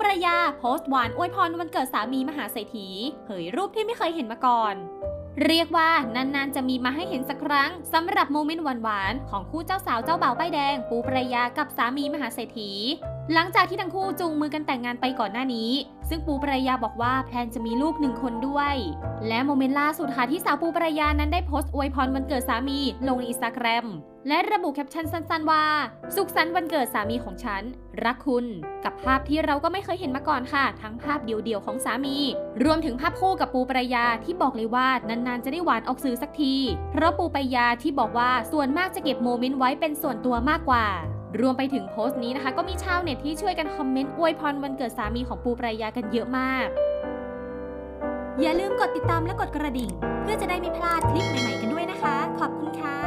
ปรายาโพสต์หวานอวยพรวันเกิดสามีมหาเศรษฐีเผยรูปที่ไม่เคยเห็นมาก่อน เรียกว่านานๆจะมีมาให้เห็นสักครั้งสำหรับโมเมนต์หวานๆของคู่เจ้าสาวเจ้าบ่าวป้ายแดง ปูปรยากับสามีมหาเศรษฐี หลังจากที่ทั้งคู่จูงมือกันแต่งงานไปก่อนหน้านี้ ซึ่งปูปรายาบอกว่าแพลนจะมีลูกหนึ่งคนด้วย และโมเมนต์ล่าสุดค่ะที่สาวปูปรายานั้นได้โพสต์อวยพรวันเกิดสามีลงในอินสตาแกรมและระบุแคปชั่นสั้นๆว่า สุขสันต์วันเกิดสามีของฉัน รักคุณ กับภาพที่เราก็ไม่เคยเห็นมาก่อนค่ะ ทั้งภาพเดี่ยวๆของสามี รวมถึงภาพคู่กับปูปรายาที่บอกเลยว่านานๆจะได้หวานออกสื่อสักที เพราะปูปรายาที่บอกว่าส่วนมากจะเก็บโมเมนต์ไว้เป็นส่วนตัวมากกว่า รวมไปถึงโพสต์นี้นะคะ ก็มีชาวเน็ตที่ช่วยกันคอมเมนต์อวยพรวันเกิดสามีของปูปรายากันเยอะมาก อย่าลืมกดติดตามและกดกระดิ่ง เพื่อจะได้ไม่พลาดคลิปใหม่ๆกันด้วยนะคะ ขอบคุณค่ะ